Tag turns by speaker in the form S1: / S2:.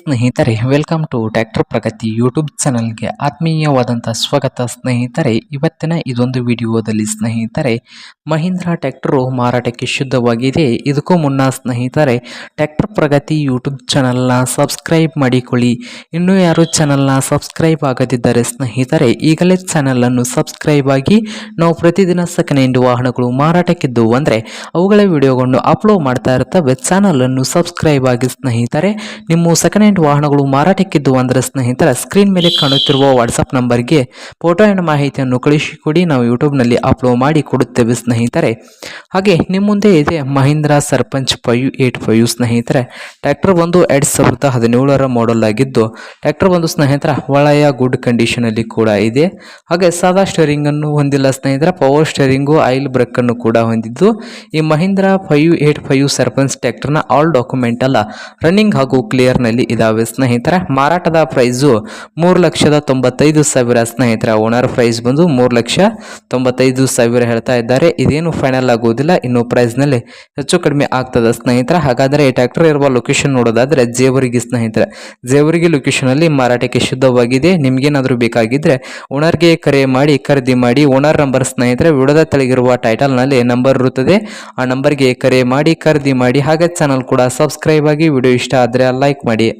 S1: ಸ್ನೇಹಿತರೆ welcome to tractor Pragati YouTube ಚಾನಲ್ಗೆ ಆತ್ಮೀಯವಾದಂಥ ಸ್ವಾಗತ ಸ್ನೇಹಿತರೆ. ಇವತ್ತಿನ ಇದೊಂದು ವಿಡಿಯೋದಲ್ಲಿ ಸ್ನೇಹಿತರೆ, ಮಹೀಂದ್ರಾ ಟ್ಯಾಕ್ಟರು ಮಾರಾಟಕ್ಕೆ ಶುದ್ಧವಾಗಿದೆ. ಇದಕ್ಕೂ ಮುನ್ನ ಸ್ನೇಹಿತರೆ ಟ್ಯಾಕ್ಟರ್ ಪ್ರಗತಿ ಯೂಟ್ಯೂಬ್ ಚಾನಲ್ನ ಸಬ್ಸ್ಕ್ರೈಬ್ ಮಾಡಿಕೊಳ್ಳಿ. ಇನ್ನೂ ಯಾರು ಚಾನಲ್ನ ಸಬ್ಸ್ಕ್ರೈಬ್ ಆಗದಿದ್ದರೆ ಸ್ನೇಹಿತರೆ, ಈಗಲೇ ಚಾನಲನ್ನು ಸಬ್ಸ್ಕ್ರೈಬ್ ಆಗಿ ನಾವು ಪ್ರತಿದಿನ ಸೆಕೆಂಡ್ ವಾಹನಗಳು ಮಾರಾಟಕ್ಕಿದ್ದು ಅಂದರೆ ಅವುಗಳ ವಿಡಿಯೋಗಳನ್ನು ಅಪ್ಲೋಡ್ ಮಾಡ್ತಾ ಇರ್ತವೆ. ಚಾನಲನ್ನು ಸಬ್ಸ್ಕ್ರೈಬ್ ಆಗಿ ಸ್ನೇಹಿತರೆ, ನಿಮ್ಮ ಸೆಕೆಂಡ್ ಹ್ಯಾಂಡ್ ವಾಹನಗಳು ಮಾರಾಟಕ್ಕಿದ್ದು ಅಂದರೆ ಸ್ನೇಹಿತರ ಸ್ಕ್ರೀನ್ ಮೇಲೆ ಕಾಣುತ್ತಿರುವ ವಾಟ್ಸಪ್ ನಂಬರ್ಗೆ ಫೋಟೋ ಆ್ಯಂಡ್ ಮಾಹಿತಿಯನ್ನು ಕಳಿಸಿಕೊಡಿ. ನಾವು ಯೂಟ್ಯೂಬ್ನಲ್ಲಿ ಅಪ್ಲೋಡ್ ಮಾಡಿ ಕೊಡುತ್ತೇವೆ ಸ್ನೇಹಿತರೆ. ಹಾಗೆ ನಿಮ್ಮ ಮುಂದೆ ಇದೆ Mahindra Sarpanch five eight five ಸ್ನೇಹಿತರೆ. ಟ್ರ್ಯಾಕ್ಟರ್ ಒಂದು ಎರಡು ಸಾವಿರದ ಹದಿನೇಳರ ಮಾಡೆಲ್ ಆಗಿದ್ದು ಟ್ರ್ಯಾಕ್ಟರ್ ಒಂದು ಸ್ನೇಹಿತರ ಒಳ್ಳೆಯ ಗುಡ್ ಕಂಡೀಷನಲ್ಲಿ ಕೂಡ ಇದೆ. ಹಾಗೆ ಸಾದಾ ಸ್ಟೇರಿಂಗ್ ಅನ್ನು ಹೊಂದಿಲ್ಲ ಸ್ನೇಹಿತರ ಪವರ್ ಸ್ಟೇರಿಂಗು ಆಯಿಲ್ ಬ್ರೇಕ್ ಅನ್ನು ಕೂಡ ಹೊಂದಿದ್ದು, ಈ Mahindra five eight five Sarpanch ಟ್ರ್ಯಾಕ್ಟರ್ನ ಆಲ್ ಡಾಕ್ಯುಮೆಂಟ್ ಅಲ್ಲ ರನ್ನಿಂಗ್ ಹಾಗೂ ಕ್ಲಿಯರ್ನಲ್ಲಿ ಇದಾವೆ ಸ್ನೇಹಿತರ. ಮಾರಾಟದ ಪ್ರೈಸು ಮೂರು ಲಕ್ಷದ ತೊಂಬತ್ತೈದು ಸಾವಿರ ಸ್ನೇಹಿತರ. ಓನರ್ ಪ್ರೈಸ್ ಬಂದು ಮೂರು ಲಕ್ಷ ತೊಂಬತ್ತೈದು ಸಾವಿರ ಹೇಳ್ತಾ ಇದ್ದಾರೆ. ಇದೇನು ಫೈನಲ್ ಆಗುವುದಿಲ್ಲ ಇನ್ನು ಪ್ರೈಸ್ನಲ್ಲಿ ಹೆಚ್ಚು ಕಡಿಮೆ ಆಗ್ತದೆ ಸ್ನೇಹಿತರ. ಹಾಗಾದರೆ ಈ ಟ್ರ್ಯಾಕ್ಟರ್ ಇರುವ ಲೊಕೇಶನ್ ನೋಡೋದಾದರೆ ಜೇವರಿಗೆ ಸ್ನೇಹಿತರೆ. ಜೇವರಿಗೆ ಲೊಕೇಶನಲ್ಲಿ ಮಾರಾಟಕ್ಕೆ ಶುದ್ಧವಾಗಿದೆ ನಿಮ್ಗೇನಾದರೂ ಬೇಕಾಗಿದ್ದರೆ ಓನರ್ಗೆ ಕರೆ ಮಾಡಿ, ಖರೀದಿ ಮಾಡಿ ಓನರ್ ನಂಬರ್ ಸ್ನೇಹಿತರೆ, ವಿಡದ ತೆಳಗಿರುವ ಟೈಟಲ್ನಲ್ಲಿ ನಂಬರ್ ಇರುತ್ತದೆ. ಆ ನಂಬರ್ಗೆ ಕರೆ ಮಾಡಿ, ಖರೀದಿ ಮಾಡಿ, ಹಾಗೆ ಚಾನಲ್ ಕೂಡ ಸಬ್ಸ್ಕ್ರೈಬ್ ಆಗಿ ವಿಡಿಯೋ ಇಷ್ಟ ಆದರೆ ಲೈಕ್ ಮಾಡಿ.